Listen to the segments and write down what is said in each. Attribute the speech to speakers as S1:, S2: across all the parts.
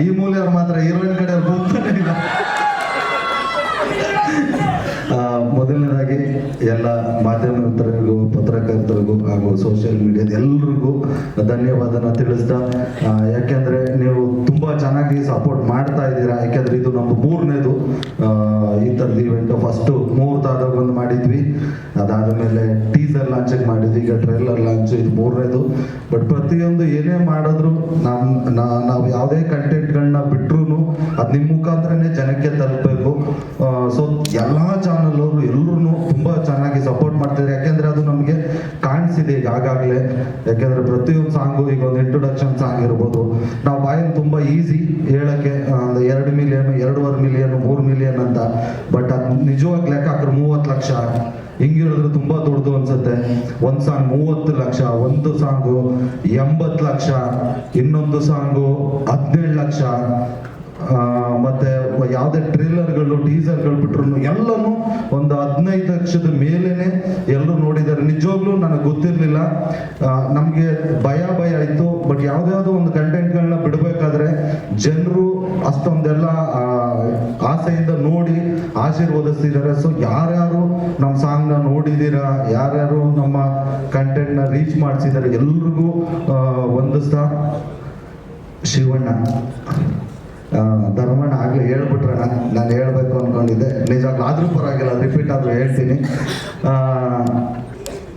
S1: ಈ ಮೂಲೆಯವ್ರು ಮಾತ್ರ ಹೀರೋಯಿನ್ ಕಡೆ ಹೋಗ್ತಾರೆ ಎಲ್ಲ ಮಾಧ್ಯಮ ಪತ್ರಕರ್ತರಿಗೂ ಹಾಗೂ ಸೋಷಿಯಲ್ ಮೀಡಿಯಾದ ಎಲ್ರಿಗೂ ಧನ್ಯವಾದನ ತಿಳಿಸ್ತಾ ಯಾಕೆಂದ್ರೆ ನೀವು ತುಂಬಾ ಚೆನ್ನಾಗಿ ಸಪೋರ್ಟ್ ಮಾಡ್ತಾ ಇದ್ದೀರಾ. ಯಾಕೆಂದ್ರೆ ಇದು ನಮ್ದು ಮೂರನೇದು ಈ ಥರದ ಇವೆಂಟ್ ಫಸ್ಟ್ ಮುಹೂರ್ತಾದಾಗ ಒಂದು ಮಾಡಿದ್ವಿ. ಅದಾದ ಮೇಲೆ ಟೀಸರ್ ಲಾಂಚ್ ಮಾಡಿದ್ವಿ. ಈಗ ಟ್ರೈಲರ್ ಲಾಂಚ್ ಇದು ಮೂರನೇದು. ಬಟ್ ಪ್ರತಿಯೊಂದು ಏನೇ ಮಾಡಿದ್ರು ನಮ್, ನಾ- ನಾವು ಯಾವುದೇ ಕಂಟೆಂಟ್ಗಳನ್ನ ಬಿಟ್ರು ಅದು ನಿಮ್ಮ ಮುಖಾಂತರನೇ ಜನಕ್ಕೆ ತಲುಪಬೇಕು. ಸೊ ಕಾಣಿಸಿದೆ ಈಗ ಯಾಕೆಂದ್ರೆ ಪ್ರತಿಯೊಂದು ಸಾಂಗು ಈಗ ಒಂದು ಇಂಟ್ರೊಡಕ್ಷನ್ ಸಾಂಗ್ ಇರ್ಬೋದು. ನಾವು ಬಾಯಲ್ಲಿ ತುಂಬಾ ಈಸಿ ಹೇಳಕ್ಕೆ ಒಂದು ಎರಡು ಮಿಲಿಯನ್ ಎರಡೂವರೆ ಮಿಲಿಯನ್ ಮೂರು ಮಿಲಿಯನ್ ಅಂತ. ಬಟ್ ಅದು ನಿಜವಾಗಿ ಲೆಕ್ಕ ಮೂವತ್ತು ಲಕ್ಷ. ಹಿಂಗೆ ತುಂಬ ದೊಡ್ಡದು ಅನ್ಸುತ್ತೆ. ಒಂದು ಸಾಂಗ್ ಮೂವತ್ತು ಲಕ್ಷ, ಒಂದು ಸಾಂಗು ಎಂಬತ್ತು ಲಕ್ಷ, ಇನ್ನೊಂದು ಸಾಂಗು ಹದಿನೇಳು ಲಕ್ಷ. ಮತ್ತೆ ಯಾವುದೇ ಟ್ರೇಲರ್ಗಳು ಟೀಸರ್ಗಳು ಬಿಟ್ರು ಎಲ್ಲನೂ ಒಂದು ಹದಿನೈದು ಲಕ್ಷದ ಮೇಲೇನೆ ಎಲ್ಲರೂ ನೋಡಿದ್ದಾರೆ. ನಿಜವಾಗ್ಲೂ ನನಗೆ ಗೊತ್ತಿರಲಿಲ್ಲ. ನಮಗೆ ಭಯ ಭಯ ಆಯಿತು. ಬಟ್ ಯಾವುದ್ಯಾವುದೋ ಒಂದು ಕಂಟೆಂಟ್ಗಳನ್ನ ಬಿಡಬೇಕಾದ್ರೆ ಜನರು ಅಷ್ಟೊಂದೆಲ್ಲ ಆಸೆಯಿಂದ ನೋಡಿ ಆಶೀರ್ವದಿಸ್ತಿದ್ದಾರೆ. ಸೊ ಯಾರ್ಯಾರು ನಮ್ಮ ಸಾಂಗ್ನ ನೋಡಿದ್ದೀರಾ, ಯಾರ್ಯಾರು ನಮ್ಮ ಕಂಟೆಂಟ್ನ ರೀಚ್ ಮಾಡಿಸಿದ್ದಾರೆ, ಎಲ್ರಿಗೂ ಒಂದು ವಂದಿಸ್ತಾ ಶಿವಣ್ಣ. ಧರ್ಮಣ್ಣ ಆಗಲೇ ಹೇಳ್ಬಿಟ್ರೆ ನಾನು ಹೇಳ್ಬೇಕು ಅನ್ಕೊಂಡಿದ್ದೆ. ನಿಜ ಆದ್ರೂ ಪರವಾಗಿಲ್ಲ ರಿಪೀಟ್ ಆದ್ರೂ ಹೇಳ್ತೀನಿ.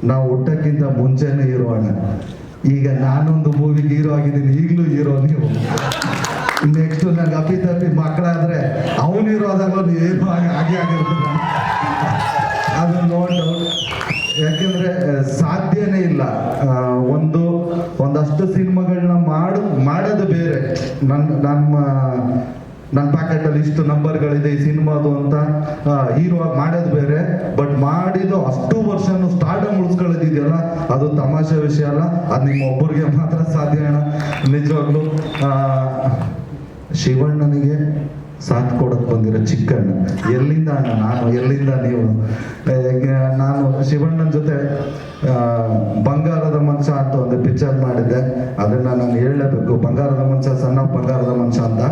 S1: ನಾವು ಹುಟ್ಟಕ್ಕಿಂತ ಮುಂಚೆನೇ ಹೀರೋ ಅಣ್ಣ ಈಗ ನಾನೊಂದು ಮೂವಿಗೆ ಹೀರೋ ಆಗಿದ್ದೀನಿ, ಈಗಲೂ ಹೀರೋ ನೀವು. ನೆಕ್ಸ್ಟ್ ನಂಗೆ ಅಪ್ಪಿ ತಪ್ಪಿ ಮಕ್ಕಳಾದ್ರೆ, ಅವನು ಹೀರೋ ಆದಾಗ ಏನು ಆಗಿ ಹಾಗೆ ನನ್ನ ನಮ್ಮ ನನ್ನ ಪ್ಯಾಕೆಟಲ್ಲಿ ಇಷ್ಟು ನಂಬರ್ಗಳಿದೆ ಈ ಸಿನಿಮಾದು ಅಂತ ಹೀರೋ ಮಾಡೋದು ಬೇರೆ ಬಟ್ ಮಾಡಿದ್ದು ಅಷ್ಟು ವರ್ಷಾನು ಸ್ಟಾರ್ಡಮ್ ಉಳಿಸ್ಕೊಳ್ಳೋದಿದೆಯಲ್ಲ, ಅದು ತಮಾಷೆ ವಿಷಯ ಅಲ್ಲ, ಅದು ನಿಮ್ಮ ಒಬ್ಬರಿಗೆ ಮಾತ್ರ ಸಾಧ್ಯ ಅಣ್ಣ. ನಿಜವಾಗ್ಲು ಶಿವಣ್ಣನಿಗೆ ಸಾಥ್ ಕೊಡೋಕೆ ಬಂದಿರೋ ಚಿಕ್ಕಣ್ಣ. ಎಲ್ಲಿಂದ ಅಣ್ಣ? ನಾನು ಎಲ್ಲಿಂದ ನೀವು? ನಾನು ಶಿವಣ್ಣನ ಜೊತೆ ಬಂಗಾರದ ಮನುಷ್ಯ ಅಂತ ಒಂದು ಪಿಕ್ಚರ್ ಮಾಡಿದ್ದೆ. ಅದನ್ನ ನಾನು ಹೇಳಲೇಬೇಕು ಬಂಗಾರದ ಮನುಷ್ಯ ಸಣ್ಣ ಬಂಗಾರದ ಮನುಷ್ಯ ಅಂತ.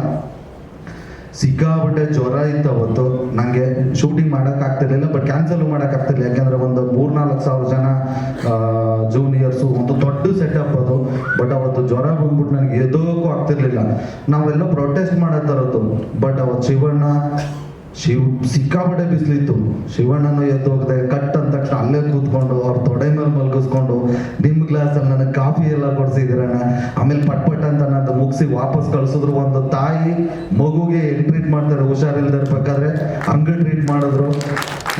S1: ಸಿಕ್ಕಾಪಟ್ಟೆ ಜ್ವರ ಇತ್ತು ಅವತ್ತು. ನನಗೆ ಶೂಟಿಂಗ್ ಮಾಡಕ್ ಆಗ್ತಿರ್ಲಿಲ್ಲ ಬಟ್ ಕ್ಯಾನ್ಸಲ್ ಮಾಡಕ್ ಆಗ್ತಿರ್ಲಿಲ್ಲ. ಯಾಕಂದ್ರೆ ಒಂದು ಮೂರ್ನಾಲ್ಕು ಸಾವಿರ ಜನ ಜೂನಿಯರ್ಸು ಒಂದು ದೊಡ್ಡ ಸೆಟಪ್ ಅದು. ಬಟ್ ಅವತ್ತು ಜ್ವರ ಬಂದ್ಬಿಟ್ಟು ನನಗೆ ಎದೋಕ್ಕೂ ಆಗ್ತಿರ್ಲಿಲ್ಲ. ನಾವೆಲ್ಲ ಪ್ರೊಟೆಸ್ಟ್ ಮಾಡತ್ತರದ್ದು ಬಟ್ ಅವತ್ತು ಶಿವಣ್ಣ ಶಿವ್ ಸಿಕ್ಕಾಪಟ್ಟೆ ಬಿಸಿಲಿತ್ತು. ಶಿವಣ್ಣನ ಎದ್ದು ಹೋಗದೆ ಕಟ್ ಅಂದ ತಕ್ಷಣ ಅಲ್ಲೇ ಕೂತ್ಕೊಂಡು ಅವ್ರ ತೊಡೆ ಮೇಲೆ ಮಲಗಿಸ್ಕೊಂಡು, ನಿಮ್ ಗ್ಲಾಸ್ ಅಲ್ಲಿ ನನಗೆ ಕಾಫಿ ಎಲ್ಲ ಕೊಡ್ಸಿದ್ರಣ್ಣ ಆಮೇಲೆ ಪಟ್ ಪಟ್ ಅಂತ ನನ್ನ ಮುಗಿಸಿ ವಾಪಸ್ ಕಳ್ಸಿದ್ರು ಒಂದು ತಾಯಿ ಮಗುಗೆ ಹೆಂಗ್ ಟ್ರೀಟ್ ಮಾಡ್ತಾರೆ ಹುಷಾರಿಲ್ದೇ ಇರ್ಬೇಕಾದ್ರೆ ಹಂಗ ಟ್ರೀಟ್ ಮಾಡಿದ್ರು.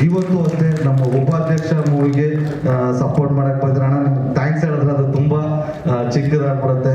S1: ಇವತ್ತು ಅಷ್ಟೇ ನಮ್ಮ ಉಪಾಧ್ಯಕ್ಷ ಮೂವಿಗೆ ಸಪೋರ್ಟ್ ಮಾಡಕ್ ಬಂದ್ರೆ ಅಣ್ಣ, ನಿಮ್ಗೆ ಥ್ಯಾಂಕ್ಸ್ ಹೇಳಿದ್ರೆ ಅದು ತುಂಬಾ ಚಿಕ್ಕದಾಗ್ಬಿಡುತ್ತೆ.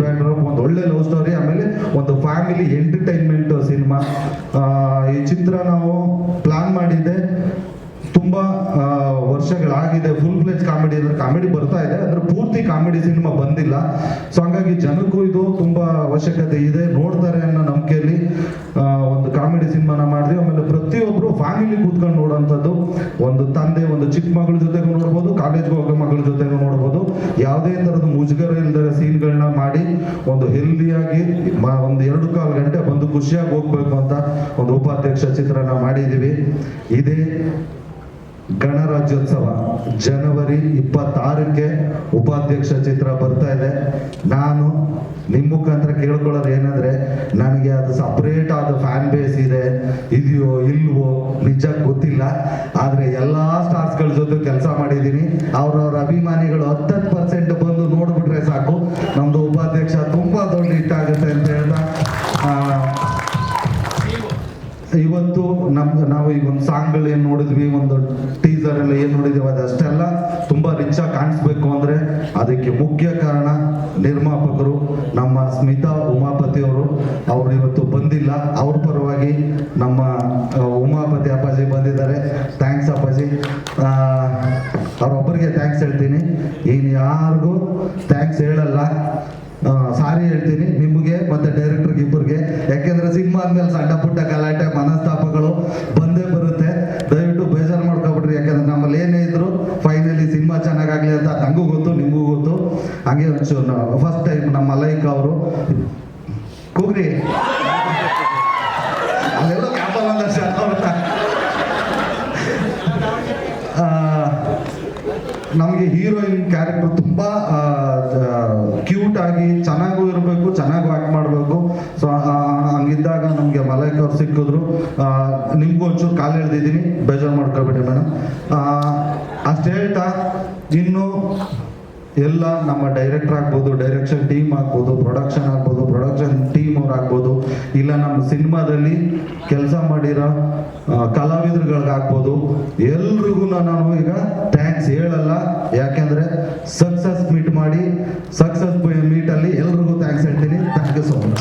S1: ಬ್ಯಾಕ್ಡ್ರಾಪ್ ಒಂದು ಒಳ್ಳೆ ಲವ್ ಸ್ಟೋರಿ ಆಮೇಲೆ ಒಂದು ಫ್ಯಾಮಿಲಿ ಎಂಟರ್ಟೈನ್ಮೆಂಟ್ ಸಿನಿಮಾ ಈ ಚಿತ್ರ ನಾವು ಪ್ಲಾನ್ ಮಾಡಿದ್ದೆ. ತುಂಬಾ ವರ್ಷಗಳಾಗಿದೆ. ಫುಲ್ ಪ್ಲೇಜ್ ಕಾಮಿಡಿ ಅಂದ್ರೆ ಕಾಮಿಡಿ ಬರ್ತಾ ಇದೆ. ಅಂದ್ರೆ ಪೂರ್ತಿ ಕಾಮಿಡಿ ಸಿನಿಮಾ ಬಂದಿಲ್ಲ. ಸೊ ಹಂಗಾಗಿ ಜನಕ್ಕೂ ಇದು ತುಂಬಾ ಅವಶ್ಯಕತೆ ಇದೆ. ನೋಡ್ತಾರೆ ಅನ್ನೋ ನಂಬಿಕೆಯಲ್ಲಿ ಕಾಮಿಡಿ ಸಿನಿಮಾನ ಮಾಡಿದ್ವಿ ಆಮೇಲೆ ಪ್ರತಿಯೊಬ್ಬರು ಫ್ಯಾಮಿಲಿ ಕೂತ್ಕೊಂಡು ನೋಡೋಂಥದ್ದು. ಒಂದು ತಂದೆ, ಒಂದು ಚಿಕ್ಕ ಮಗಳ ಜೊತೆಗೂ ನೋಡ್ಬೋದು ಕಾಲೇಜ್ಗೆ ಹೋಗೋ ಮಗಳ ಜೊತೆಗೂ ನೋಡ್ಬೋದು. ಯಾವುದೇ ಥರದ ಮುಜುಗರ ಇಲ್ಲದ ಸೀನ್ಗಳನ್ನ ಮಾಡಿ, ಒಂದು ಹೆಲ್ದಿಯಾಗಿ ಒಂದು ಎರಡು ಕಾಲು ಗಂಟೆ ಬಂದು ಖುಷಿಯಾಗಿ ಹೋಗ್ಬೇಕು ಅಂತ ಒಂದು ಉಪಾಧ್ಯಕ್ಷ ಚಿತ್ರನ ಮಾಡಿದ್ದೀವಿ. ಇದೇ ಗಣರಾಜ್ಯೋತ್ಸವ ಜನವರಿ ಇಪ್ಪತ್ತಾರಕ್ಕೆ ಉಪಾಧ್ಯಕ್ಷ ಚಿತ್ರ ಬರ್ತಾ ಇದೆ. ನಾನು ನಿಮ್ಮ ಮುಖಾಂತರ ಕೇಳ್ಕೊಳ್ಳೋದು ಏನಂದ್ರೆ ನನಗೆ ಅದು ಸಪ್ರೇಟ್ ಆದ ಫ್ಯಾನ್ ಬೇಸ್ ಇದೆ, ಇದೆಯೋ ಇಲ್ವೋ ನಿಜ ಗೊತ್ತಿಲ್ಲ. ಆದ್ರೆ ಎಲ್ಲಾ ಸ್ಟಾರ್ಸ್ಗಳ ಜೊತೆ ಕೆಲಸ ಮಾಡಿದ್ದೀನಿ. ಅವ್ರವ್ರ ಅಭಿಮಾನಿಗಳು ಹತ್ತತ್ತು ಪರ್ಸೆಂಟ್ ಈಗ ಒಂದು ಸಾಂಗ್ಗಳು ಏನು ನೋಡಿದ್ವಿ, ಒಂದು ಟೀಸರ್ ಎಲ್ಲ ಏನು ನೋಡಿದ್ವಿ ಅದಷ್ಟೆಲ್ಲ ತುಂಬಾ ರಿಚ್ ಆಗಿ ಕಾಣಿಸ್ಬೇಕು ಅಂದ್ರೆ ಅದಕ್ಕೆ ಮುಖ್ಯ ಕಾರಣ ನಿರ್ಮಾಪಕರು ನಮ್ಮ ಸ್ಮಿತಾ ಉಮಾಪತಿ ಅವರು. ಅವ್ರು ಇವತ್ತು ಬಂದಿಲ್ಲ. ಅವ್ರ ಪರವಾಗಿ ನಮ್ಮ ಉಮಾಪತಿ ಅಪ್ಪಾಜಿ ಬಂದಿದ್ದಾರೆ. ಥ್ಯಾಂಕ್ಸ್ ಅಪ್ಪಾಜಿ. ಅವರೊಬ್ಬರಿಗೆ ಥ್ಯಾಂಕ್ಸ್ ಹೇಳ್ತೀನಿ. ಇನ್ನು ಯಾರಿಗೂ ಥ್ಯಾಂಕ್ಸ್ ಹೇಳಲ್ಲ. ಸಾರಿ ಹೇಳ್ತೀನಿ ನಿಮಗೆ ಮತ್ತೆ ಡೈರೆಕ್ಟರ್ಗೆ ಇಬ್ಬರಿಗೆ. ಯಾಕೆಂದ್ರೆ ಸಿನಿಮಾ ಅಂದ್ಮೇಲೆ ಸಣ್ಣ ಪುಟ್ಟ ಗಲಾಟೆ ಮನಸ್ತಾಪಗಳು ಫಸ್ಟ್ ಟೈಮ್ ನಮ್ಮ ಮಲೈಕ್ ಅವರು ಕೂಗ್ರಿ. ಅಲ್ಲೆಲ್ಲ ಕ್ಯಾಪಲ್ ನಮಗೆ ಹೀರೋಯಿನ್ ಕ್ಯಾರೆಕ್ಟರ್ ತುಂಬ ಕ್ಯೂಟ್ ಆಗಿ ಚೆನ್ನಾಗೂ ಇರಬೇಕು, ಚೆನ್ನಾಗೂ ಆಕ್ಟ್ ಮಾಡಬೇಕು. ಸೊ ಹಂಗಿದ್ದಾಗ ನಮಗೆ ಮಲೈಕ್ ಅವ್ರು ಸಿಕ್ಕಿದ್ರು. ನಿಮಗೂ ಒಂಚೂರು ಕಾಲು ಎಳೆದಿದ್ದೀನಿ ಬೇಜಾರು ಮಾಡ್ಕೊಬೇಡಿ ಮೇಡಮ್. ಅಷ್ಟು ಹೇಳ್ತಾ, ಇನ್ನು ಎಲ್ಲ ನಮ್ಮ ಡೈರೆಕ್ಟರ್ ಆಗ್ಬೋದು ಡೈರೆಕ್ಷನ್ ಟೀಮ್ ಆಗ್ಬೋದು ಪ್ರೊಡಕ್ಷನ್ ಆಗ್ಬೋದು ಪ್ರೊಡಕ್ಷನ್ ಟೀಮ್ ಅವ್ರು ಆಗ್ಬೋದು. ಇಲ್ಲ ನಮ್ಮ ಸಿನಿಮಾದಲ್ಲಿ ಕೆಲಸ ಮಾಡಿರೋ ಕಲಾವಿದರುಗಳಿಗಾಗ್ಬೋದು. ಎಲ್ರಿಗೂ ನಾನು ಈಗ ಥ್ಯಾಂಕ್ಸ್ ಹೇಳಲ್ಲ. ಯಾಕೆಂದ್ರೆ ಸಕ್ಸಸ್ ಮೀಟ್ ಮಾಡಿ ಸಕ್ಸಸ್ ಮೀಟಲ್ಲಿ ಎಲ್ರಿಗೂ ಥ್ಯಾಂಕ್ಸ್ ಹೇಳ್ತೀನಿ. Thank you so much